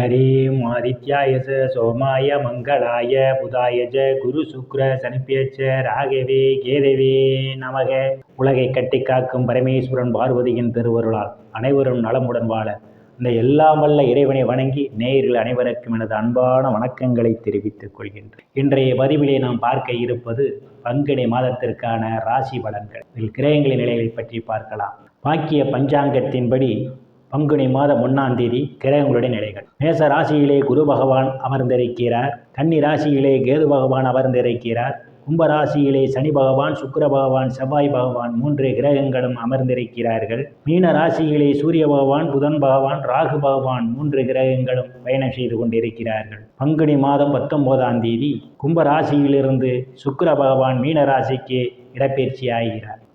ஹரிம் ஆதித்யாய ச சோமாய மங்களாய புதாய ஜ குரு சுக்ர சனிப்பியச்ச ராகவே கேதவே நமக உலகை கட்டி காக்கும் பரமேஸ்வரன் பார்வதியின் திருவருளால் அனைவரும் நலமுடன் வாழ. இந்த எல்லாம் வல்ல இறைவனை வணங்கி நேயர்கள் அனைவருக்கும் எனது அன்பான வணக்கங்களை தெரிவித்துக் கொள்கின்றேன். இன்றைய பதிவிலே நாம் பார்க்க இருப்பது பங்குனி மாதத்திற்கான ராசி பலன்கள். இதில் கிரகங்களின் நிலைகளை பற்றி பார்க்கலாம். பாக்கிய பஞ்சாங்கத்தின்படி பங்குனி மாதம் ஒன்றாம் தேதி கிரகங்களுடைய நிலைகள். மேச ராசியிலே குரு பகவான் அமர்ந்திருக்கிறார். கன்னி ராசியிலே கேது பகவான் அமர்ந்திருக்கிறார். கும்ப ராசியிலே சனி பகவான் சுக்கர பகவான் செவ்வாய் பகவான் மூன்று கிரகங்களும் அமர்ந்திருக்கிறார்கள். மீன ராசியிலே சூரிய பகவான் புதன் பகவான் ராகு பகவான் மூன்று கிரகங்களும் பயணம் செய்து கொண்டிருக்கிறார்கள். பங்குனி மாதம் பத்தொன்பதாம் தேதி கும்ப ராசியிலிருந்து பகவான் மீன ராசிக்கு இடப்பெயர்ச்சி ஆகிறார்.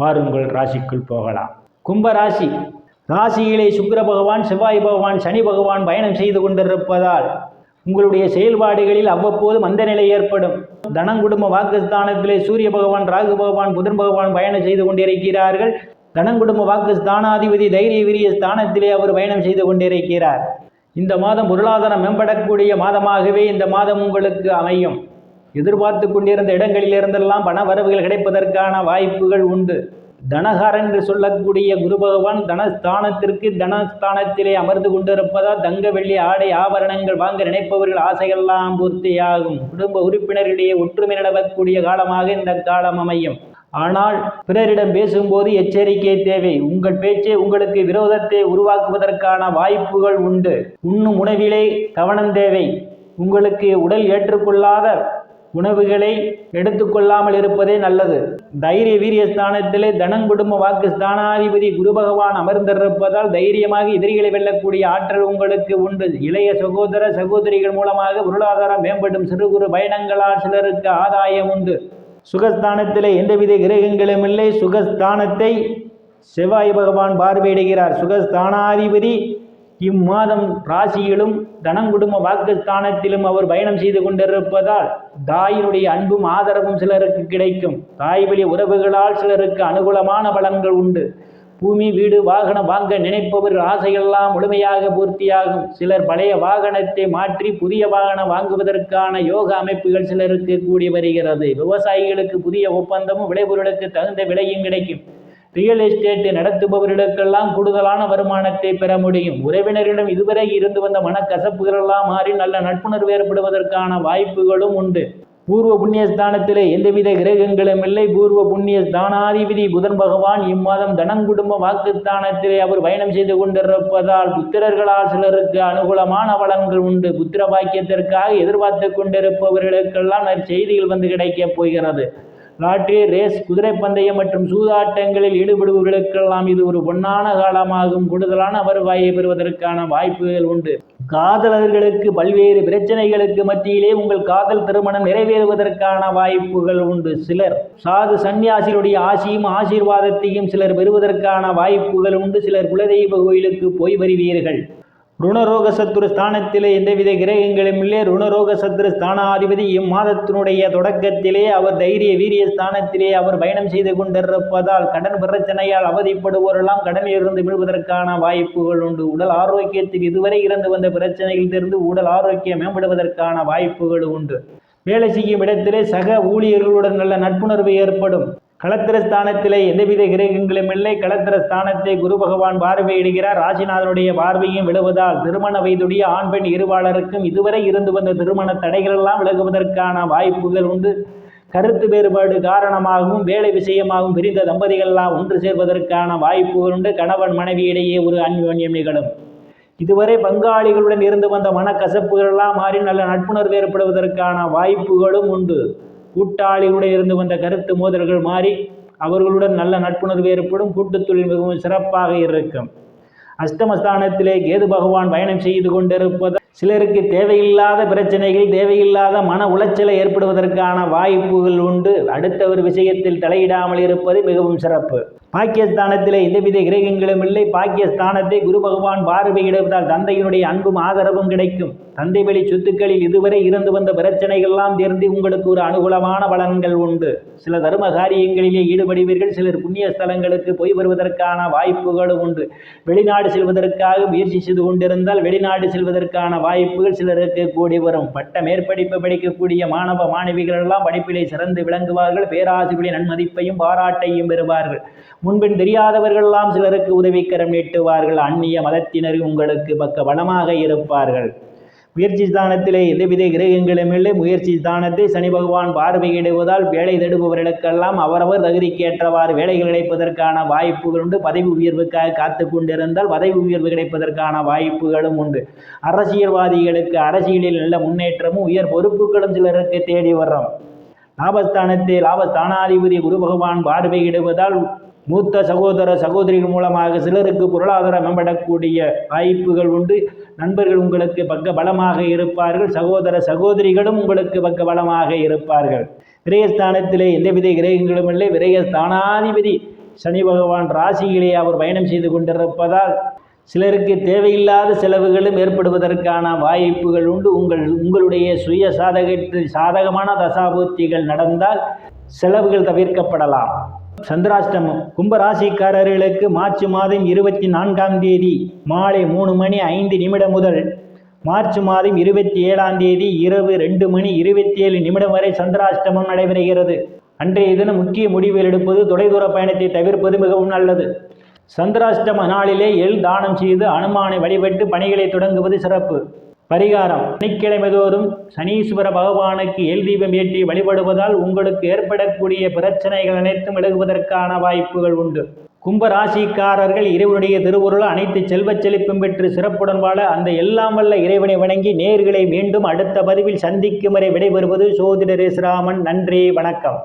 வாருங்கள் ராசிக்குள் போகலாம். கும்ப ராசி ராசியிலே சுக்கர பகவான் செவ்வாய் பகவான் சனி பகவான் பயணம் செய்து கொண்டிருப்பதால் உங்களுடைய செயல்பாடுகளில் அவ்வப்போது மந்த நிலை ஏற்படும். தனம் குடும்ப வாக்குஸ்தானத்திலே சூரிய பகவான் ராகு பகவான் புதன் பகவான் பயணம் செய்து கொண்டிருக்கிறார்கள். தனம் குடும்ப வாக்கு ஸ்தானாதிபதி தைரிய விரிய ஸ்தானத்திலே அவர் பயணம் செய்து கொண்டிருக்கிறார். இந்த மாதம் பொருளாதாரம் மேம்படக்கூடிய மாதமாகவே இந்த மாதம் உங்களுக்கு அமையும். எதிர்பார்த்து கொண்டிருந்த இடங்களிலிருந்தெல்லாம் பண வரவுகள் கிடைப்பதற்கான வாய்ப்புகள் உண்டு. தனகாரன் என்று சொல்லக்கூடிய குரு பகவான் தனஸ்தானத்திற்கு தனஸ்தானத்திலே அமர்ந்து கொண்டிருப்பதால் தங்க வெள்ளி ஆடை ஆபரணங்கள் வாங்க நினைப்பவர்கள் ஆசையெல்லாம் பூர்த்தியாகும். குடும்ப உறுப்பினர்களிடையே ஒற்றுமை நிலவக்கூடிய காலமாக இந்த காலம் அமையும். ஆனால் பிறரிடம் பேசும்போது எச்சரிக்கை தேவை. உங்கள் பேச்சே உங்களுக்கு விரோதத்தை உருவாக்குவதற்கான வாய்ப்புகள் உண்டு. உண்ணும் உணவிலே கவனம் தேவை. உங்களுக்கு உடல் ஏற்றுக்கொள்ளாத உணவுகளை எடுத்துக்கொள்ளாமல் இருப்பதே நல்லது. தைரிய வீரிய ஸ்தானத்திலே தனங்குடும்ப வாக்கு ஸ்தானாதிபதி குரு பகவான் அமர்ந்திருப்பதால் தைரியமாக எதிரிகளை வெல்லக்கூடிய ஆற்றல் உங்களுக்கு உண்டு. இளைய சகோதர சகோதரிகள் மூலமாக பொருளாதாரம் மேம்படும் சிறு குறு பயணங்களால் சிலருக்கு ஆதாயம் உண்டு. சுகஸ்தானத்திலே எந்தவித கிரகங்களும் இல்லை. சுகஸ்தானத்தை செவ்வாய் பகவான் பார்வையிடுகிறார். சுகஸ்தானாதிபதி இம்மாதம் ராசியிலும் தனங்குடும்ப வாக்குஸ்தானத்திலும் அவர் பயணம் செய்து கொண்டிருப்பதால் தாயினுடைய அன்பும் ஆதரவும் சிலருக்கு கிடைக்கும். தாய் வழி உறவுகளால் சிலருக்கு அனுகூலமான பலன்கள் உண்டு. பூமி வீடு வாகனம் வாங்க நினைப்பவர் ஆசையெல்லாம் முழுமையாக பூர்த்தியாகும். சிலர் பழைய வாகனத்தை மாற்றி புதிய வாகனம் வாங்குவதற்கான யோக அமைப்புகள் சிலருக்கு கூடி வருகிறது. விவசாயிகளுக்கு புதிய ஒப்பந்தமும் விளைபொருளுக்கு தகுந்த விலையும் கிடைக்கும். ரியல் எஸ்டேட் நடத்துபவர்களுக்கெல்லாம் கூடுதலான வருமானத்தை பெற முடியும். உறவினரிடம் இதுவரை இருந்து வந்த மனக்கசப்புகளெல்லாம் மாறி நல்ல நட்புணர்வு ஏற்படுவதற்கான வாய்ப்புகளும் உண்டு. பூர்வ புண்ணியஸ்தானத்திலே எந்தவித கிரகங்களும் இல்லை. பூர்வ புண்ணிய ஸ்தானாதிபதி புதன் பகவான் இம்மாதம் தனங்குடும்ப வாக்குஸ்தானத்திலே அவர் பயணம் செய்து கொண்டிருப்பதால் புத்திரர்களால் சிலருக்கு அனுகூலமான பலன்கள் உண்டு. புத்திர பாக்கியத்திற்காக எதிர்பார்த்து கொண்டிருப்பவர்களுக்கெல்லாம் நற்செய்திகள் வந்து கிடைக்கப் போகிறது. லாட்டரி ரேஸ் குதிரை பந்தயம் மற்றும் சூதாட்டங்களில் ஈடுபடுபவர்களுக்கெல்லாம் இது ஒரு பொன்னான காலமாகும். கூடுதலான வருவாயை பெறுவதற்கான வாய்ப்புகள் உண்டு. காதலர்களுக்கு பல்வேறு பிரச்சனைகளுக்கு மத்தியிலே உங்கள் காதல் திருமணம் நிறைவேறுவதற்கான வாய்ப்புகள் உண்டு. சிலர் சாது சன்னியாசிகளுடைய ஆசியும் ஆசீர்வாதத்தையும் சிலர் பெறுவதற்கான வாய்ப்புகள் உண்டு. சிலர் குலதெய்வ கோயிலுக்கு போய் வருவீர்கள். ருணரோக சத்துரு ஸ்தானத்திலே எந்தவித கிரகங்களும் இல்லை. ருணரோக சத்துரு ஸ்தானாதிபதி இம்மாதத்தினுடைய தொடக்கத்திலே அவர் தைரிய வீரிய ஸ்தானத்திலே அவர் பயணம் செய்து கொண்டிருப்பதால் கடன் பிரச்சனையால் அவதிப்படுவோரெல்லாம் கடனிலிருந்து மீள்வதற்கான வாய்ப்புகள் உண்டு. உடல் ஆரோக்கியத்தில் இதுவரை இருந்து வந்த பிரச்சனைகளிலிருந்து உடல் ஆரோக்கியம் மேம்படுவதற்கான வாய்ப்புகள் உண்டு. வேலை செய்யும் இடத்திலே சக ஊழியர்களுடன் நல்ல நட்புணர்வு ஏற்படும். களத்திர ஸ்தானத்திலே எந்தவித கிரகங்களும் இல்லை. களத்திர ஸ்தானத்தை குரு பகவான் பார்வையிடுகிறார். ராசிநாதனுடைய பார்வையும் விழுவதால் திருமண வயதுடைய ஆண் பெண் இருவாளருக்கும் இதுவரை இருந்து வந்த திருமண தடைகள் எல்லாம் விலகுவதற்கான வாய்ப்புகள் உண்டு. கருத்து வேறுபாடு காரணமாகவும் வேலை விஷயமாகவும் பிரிந்த தம்பதிகள்லாம் ஒன்று சேர்வதற்கான வாய்ப்புகள் உண்டு. கணவன் மனைவியிடையே ஒரு அன்யோன்யம் நிகழும். இதுவரை பங்காளிகளுடன் இருந்து வந்த மனக்கசப்புகள் எல்லாம் மாறி நல்ல நட்புணர்வு ஏற்படுவதற்கான வாய்ப்புகளும் உண்டு. கூட்டாளிகளுடன் இருந்து வந்த கருத்து மோதல்கள் மாறி அவர்களுடன் நல்ல நட்புணர்வு ஏற்படும். கூட்டுத்தொழில் மிகவும் சிறப்பாக இருக்கும். அஷ்டமஸ்தானத்திலே கேது பகவான் பயணம் செய்து கொண்டிருப்பது சிலருக்கு தேவையில்லாத பிரச்சனைகள் தேவையில்லாத மன உளைச்சலை ஏற்படுவதற்கான வாய்ப்புகள் உண்டு. அடுத்தவர் விஷயத்தில் தலையிடாமல் இருப்பது மிகவும் சிறப்பு. பாக்கியஸ்தானத்திலே எந்தவித கிரகங்களும் இல்லை. பாக்கியஸ்தானத்தை குரு பகவான் பார்வையிடுவதால் தந்தையினுடைய அன்பும் ஆதரவும் கிடைக்கும். தந்தை வழி சொத்துக்களில் இதுவரை இருந்து வந்த பிரச்சனைகள்லாம் தேர்ந்து உங்களுக்கு ஒரு அனுகூலமான பலன்கள் உண்டு. சில தர்ம காரியங்களிலே ஈடுபடுவீர்கள். சிலர் புண்ணிய ஸ்தலங்களுக்கு போய் வருவதற்கான வாய்ப்புகளும் உண்டு. வெளிநாடு செல்வதற்காக முயற்சி செய்து கொண்டிருந்தால் வெளிநாடு செல்வதற்கான வாய்ப்புகள் சிலருக்கு கூடி வரும். பட்ட மேற்படிப்பு படிக்கக்கூடிய மாணவ மாணவிகள் எல்லாம் படிப்பிலே சிறந்து விளங்குவார்கள். பேராசிரியர்களின் நன்மதிப்பையும் பாராட்டையும் பெறுவார்கள். முன்பின் தெரியாதவர்கள் எல்லாம் சிலருக்கு உதவிக்கரம் நீட்டுவார்கள். அந்நிய மதத்தினர் உங்களுக்கு பக்க பலமாக இருப்பார்கள். முயற்சி ஸ்தானத்திலே எந்தவித கிரகங்களும் இல்லை. முயற்சி ஸ்தானத்தை சனி பகவான் பார்வையிடுவதால் வேலை தடுப்பவர்களுக்கெல்லாம் அவரவர் தகுதிக்கேற்றவாறு வேலைகள் கிடைப்பதற்கான வாய்ப்புகள் உண்டு. பதவி உயர்வுக்காக காத்து கொண்டிருந்தால் பதவி உயர்வு கிடைப்பதற்கான வாய்ப்புகளும் உண்டு. அரசியல்வாதிகளுக்கு அரசியலில் நல்ல முன்னேற்றமும் உயர் பொறுப்புகளும் சிலருக்கு தேடி வர்றோம். லாபஸ்தானத்தை லாபஸ்தானாதிபதி குரு பகவான் பார்வையிடுவதால் மூத்த சகோதர சகோதரிகள் மூலமாக சிலருக்கு பொருளாதாரம் மேம்படக்கூடிய வாய்ப்புகள் உண்டு. நண்பர்கள் உங்களுக்கு பக்க பலமாக இருப்பார்கள். சகோதர சகோதரிகளும் உங்களுக்கு பக்க பலமாக இருப்பார்கள். விரயஸ்தானத்திலே எந்தவித கிரகங்களும் இல்லை. விரயஸ்தானாதிபதி சனி பகவான் ராசியிலே அவர் பயணம் செய்து கொண்டிருப்பதால் சிலருக்கு தேவையில்லாத செலவுகளும் ஏற்படுவதற்கான வாய்ப்புகள் உண்டு. உங்கள் உங்களுடைய சுய சாதகத்தில் சாதகமான தசாபூர்த்திகள் நடந்தால் செலவுகள் தவிர்க்கப்படலாம். சந்திராஷ்டமம். கும்பராசிக்காரர்களுக்கு மார்ச் மாதம் இருபத்தி நான்காம் தேதி மாலை மூணு மணி ஐந்து நிமிடம் முதல். மார்ச் மாதம் இருபத்தி ஏழாம் தேதி இரவு ரெண்டு மணி இருபத்தி ஏழு நிமிடம் வரை சந்திராஷ்டமம் நடைபெறுகிறது. அன்றைய தினம் முக்கிய முடிவுகள் எடுப்பது தொலைதூர பயணத்தை தவிர்ப்பது மிகவும் நல்லது. சந்திராஷ்டம நாளிலே எள் தானம் செய்து அனுமானை வழிபட்டு பணிகளை தொடங்குவது சிறப்பு. பரிகாரம். சனிக்கிழமை தோறும் சனீஸ்வர பகவானுக்கு எல் தீபம் ஏற்றி வழிபடுவதால் உங்களுக்கு ஏற்படக்கூடிய பிரச்சனைகள் அனைத்தும் விலகுவதற்கான வாய்ப்புகள் உண்டு. கும்பராசிக்காரர்கள் இறைவனுடைய திருவுருள் அனைத்து செல்வச் செழிப்பும் பெற்று சிறப்புடன் வாழ அந்த எல்லாம் வல்ல இறைவனை வணங்கி நேர்களை மீண்டும் அடுத்த பதிவில் சந்திக்கும் வரை விடைபெறுவது சோதிடரேஸ்ராமன் நன்றி வணக்கம்.